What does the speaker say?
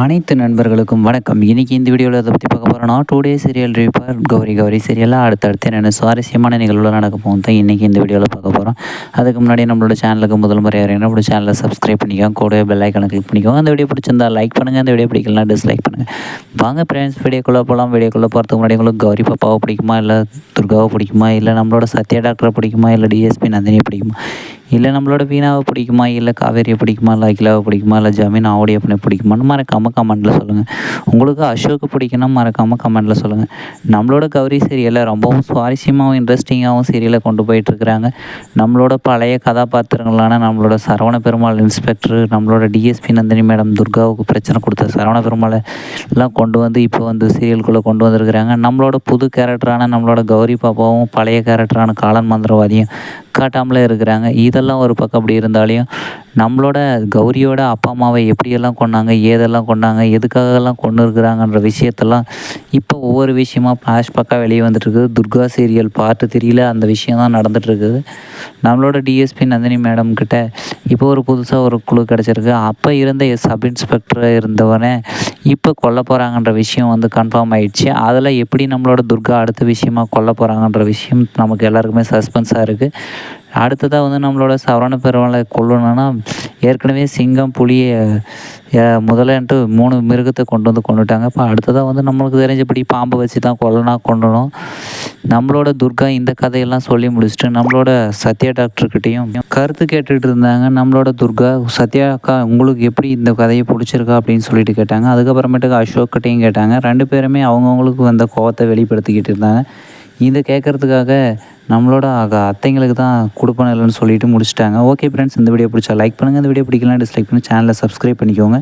அனைத்து நண்பர்களுக்கும் வணக்கம். இன்றைக்கி இந்த வீடியோவில் அதை பற்றி பார்க்க போகிறோம்னா டூ டே சீரியல் ரிப்பர் கௌரி கௌரி சீரியலாக அடுத்தடுத்து என்னென்ன சுவாரஸ்யமான நிகழ்வுகள் நடக்க போகும் தான் இன்றைக்கி இந்த வீடியோவில் பார்க்க போகிறோம் அதுக்கு முன்னாடி நம்மளோட சேனலுக்கு முதல் முறை யாரையும் நம்மளோட சேனலை சப்ஸ்கிரைப் பண்ணிக்கோங்க. கூட பெல் ஐக்கனை கிளிக் பண்ணிக்கோங்க. அந்த வீடியோ பிடிச்சிருந்தா லைக் பண்ணுங்கள் அந்த வீடியோ பிடிக்கலாம் டிஸ்லைக் பண்ணுங்கள் வாங்க ஃப்ரெண்ட்ஸ் வீடியோக்குள்ளே போகலாம் வீடியோக்குள்ளே போகிறதுக்கு முன்னாடி உங்களுக்கு கௌரி பாப்பாவை பிடிக்குமா? இல்லை துர்காவை பிடிக்குமா? இல்லை நம்மளோட சத்யா டாக்டரை பிடிக்குமா? இல்லை டிஎஸ்பி நந்தினியை பிடிக்குமா? இல்லை நம்மளோட வீணாவை பிடிக்குமா? இல்லை காவேரியை பிடிக்குமா? இல்லை அகிலாவை பிடிக்குமா? இல்லை ஜமீன் ஆவுடைய பிடிக்குமான்னு மறக்காமல் கமெண்ட்டில் சொல்லுங்கள் உங்களுக்கு அசோக்கு பிடிக்கணும் மறக்காமல் கமெண்ட்டில் சொல்லுங்கள் நம்மளோட கௌரி சீரியலை ரொம்பவும் சுவாரஸ்யமாகவும் இன்ட்ரெஸ்டிங்காகவும் சீரியலை கொண்டு போயிட்டுருக்குறாங்க. நம்மளோட பழைய கதாபாத்திரங்களான நம்மளோட சரவண பெருமாள் இன்ஸ்பெக்டர் நம்மளோட டிஎஸ்பி நந்தினி மேடம் துர்காவுக்கு பிரச்சனை கொடுத்த சரவண பெருமாளை எல்லாம் கொண்டு வந்து இப்போ வந்து சீரியலுக்குள்ளே கொண்டு வந்திருக்கிறாங்க. நம்மளோட புது கேரக்டரான நம்மளோட கௌரி பாப்பாவும் பழைய கேரக்டரான காலன் மந்திரவாதியும் காட்டாமலே இருக்கிறாங்க. இதெல்லாம் ஒரு பக்கம் அப்படி இருந்தாலையும் நம்மளோட கௌரியோட அப்பா அம்மாவை எப்படியெல்லாம் கொண்டாங்க ஏதெல்லாம் கொண்டாங்க எதுக்காகலாம் கொண்டு இருக்கிறாங்கன்ற விஷயத்தெல்லாம் இப்போ ஒவ்வொரு விஷயமா ஃப்ளாஷ்பேக்காக வெளியே வந்துட்டுருக்குது துர்கா சீரியல் பார்ட்டு தெரியல அந்த விஷயம் தான் நடந்துகிட்ருக்குது நம்மளோட டிஎஸ்பி நந்தினி மேடம் கிட்ட இப்போ ஒரு புதுசாக ஒரு குழு கிடச்சிருக்கு. அப்போ இருந்த சப் இன்ஸ்பெக்டராக இருந்தவனே இப்போ கொல்ல போகிறாங்கன்ற விஷயம் வந்து கன்ஃபார்ம் ஆயிடுச்சு. அதில் எப்படி நம்மளோட துர்கா அடுத்த விஷயமாக கொல்ல போகிறாங்கன்ற விஷயம் நமக்கு எல்லாருக்குமே சஸ்பென்ஸாக இருக்குது அடுத்ததாக வந்து நம்மளோட சவரண பெருமாளை கொள்ளணும்னா ஏற்கனவே சிங்கம் புளியை முதலன்ட்டு மூணு மிருகத்தை கொண்டு வந்து கொண்டுட்டாங்க. இப்போ அடுத்ததாக வந்து நம்மளுக்கு தெரிஞ்சபடி பாம்பை வச்சு தான் கொல்லனா கொண்டணும் நம்மளோட துர்கா இந்த கதையெல்லாம் சொல்லி முடிச்சுட்டு நம்மளோட சத்யா டாக்டர்கிட்டையும் கருத்து கேட்டுட்டு இருந்தாங்க. நம்மளோட துர்கா சத்யா அக்கா உங்களுக்கு எப்படி இந்த கதையை பிடிச்சிருக்கா? அப்படின்னு சொல்லிட்டு கேட்டாங்க. அதுக்கப்புறமேட்டுக்கு அசோக் கிட்டேயும் கேட்டாங்க. ரெண்டு பேருமே அவங்கவுங்களுக்கு வந்த கோவத்தை வெளிப்படுத்திக்கிட்டு இருந்தாங்க. இதை கேட்குறதுக்காக நம்மளோட அத்தைங்களுக்கு தான் கொடுப்பன இல்லைன்னு சொல்லிட்டு முடிச்சிட்டாங்க. ஓகே ஃப்ரெண்ட்ஸ் இந்த வீடியோ பிடிச்சா லைக் பண்ணுங்கள் இந்த வீடியோ பிடிக்கலாம் டிஸ்லைக் பண்ணி சேனலை சப்ஸ்கிரைப் பண்ணிக்கோங்க.